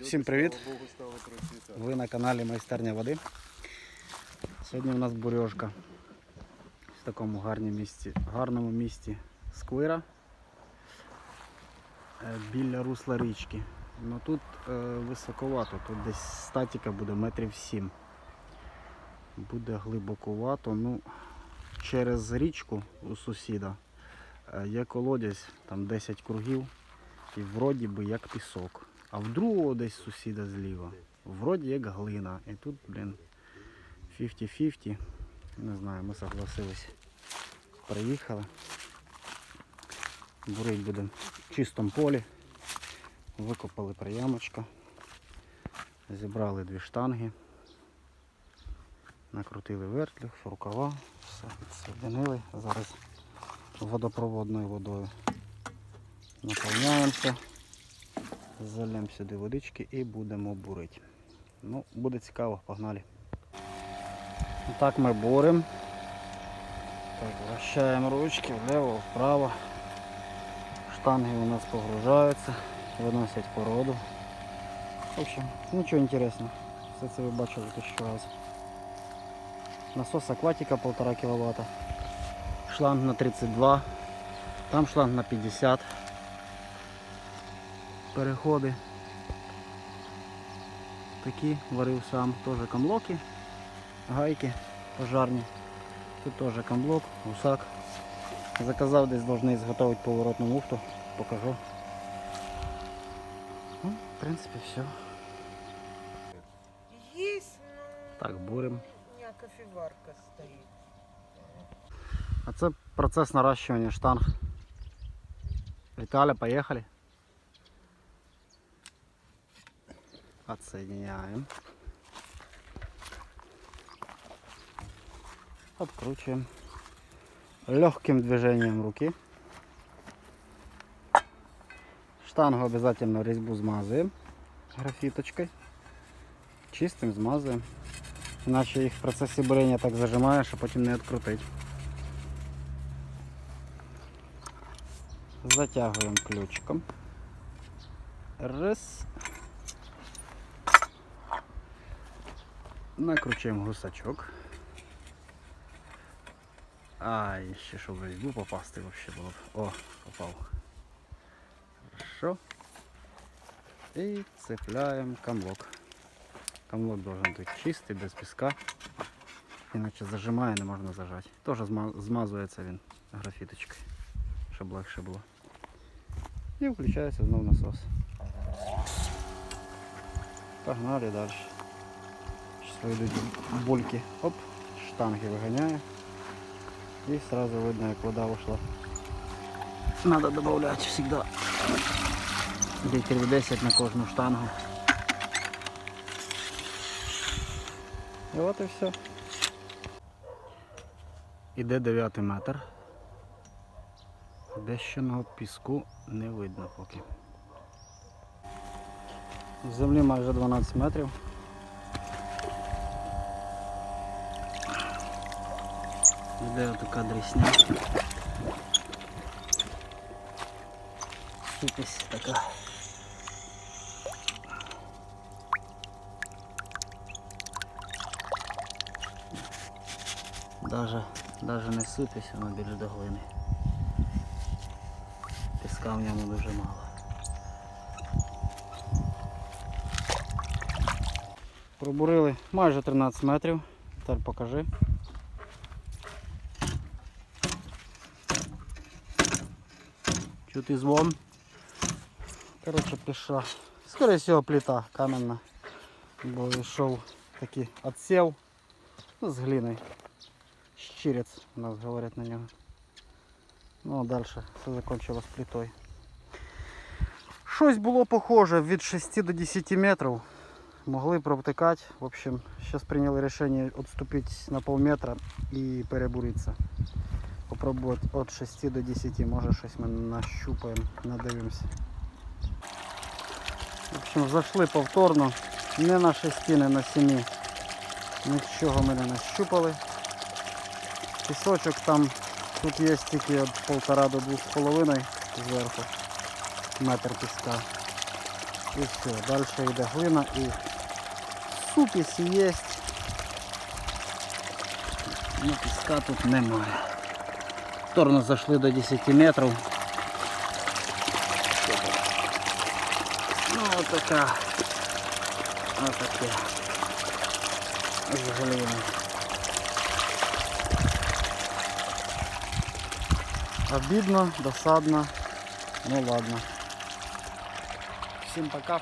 Всім привіт! Ви на каналі Майстерня води. Сьогодні у нас бурьошка в такому гарному місці, гарному місті Сквира е, біля русла річки. Ну тут е, високовато, тут десь статіка буде метрів 7. Буде глибоковато. Ну, через річку у сусіда е, є колодязь, там 10 кругів, і вроді би як пісок. А в другого десь сусіда зліва. Вроді як глина. І тут, блін, 50-50. Не знаю, ми согласились. Приїхали. Бурить будемо в чистому полі. Викопали приямочка. Зібрали дві штанги. Накрутили вертлюг, рукава, все підсоединили. Зараз водопроводною водою наповняємося. Залємо сюди водички і будемо бурити. Ну, буде цікаво, погнали. Так ми буримо. Вращаємо ручки вліво, вправо. Штанги у нас погружаються, виносять породу. В общем, нічого інтересного. Все це ви бачили тисячу разів. Насос акватика 1,5 кВт. Шланг на 32, там шланг на 50 переходи. Такі варив сам, теж камблоки, гайки пожарні. Тут теж камблок, гусак. Заказав десь должны зготовити поворотну муфту, покажу. Ну, в принципі, все. Есть, но Так, бурим. у меня кофеварка стоит. А це процес наращування штанг. Віталя, поїхали. Отсоединяем. Откручиваем. Легким движением руки. Штангу обязательно резьбу змазуємо графіточкою. Чистим змазуємо. Іначе їх в процесі бурення так зажимає, що потім не відкрутить. Затягуємо ключиком. Раз. Накручуємо гусачок. А, і ще щоб в попасти б. О, попав. Хорошо. І цепляємо камлок. Камлок должен бути чистий, без піска. Іначе зажимає, не можна зажати. Теж зма- змазується він графіточкою, щоб легше було. І включається знову насос. Погнали далі. Зараз йдуть бульки. Оп, штанги виганяє. І сразу видно, як вода вийшла. Надо додавати завжди літрів 10 на кожну штангу. І от і все. Іде 9 метр. Дещаного піску не видно поки. В землі майже 12 метрів. Іде така дрісня. Супись така. Даже, даже не сипись, воно більш до глини. Піска в ньому дуже мало. Пробурили майже 13 метрів. Тепер покажи. Чути звон. Коротше, пішла. Скоріше всього плита каменна. Бо йшов такий отсів ну, з глиною. Щирець у нас говорять на нього. Ну а далі все закончилось плитою. Щось було похоже від 6 до 10 метрів. Могли провтикати. В общем, зараз прийняли рішення відступити на полметра і перебуритися. Попробувати від 6 до 10, може щось ми нащупаємо, надивимося. В общем, зайшли повторно. Не на 6, не на 7. Нічого ми не нащупали. Пісочок там тут є тільки від полтора до двох з половиною зверху метр піска. І все, далі йде глина і супіс є. Ну, піска тут немає. В сторону зайшли до 10 метрів. Ну отака. Отаке. З глини. Обідно, досадно. Ну ладно. Всім пока.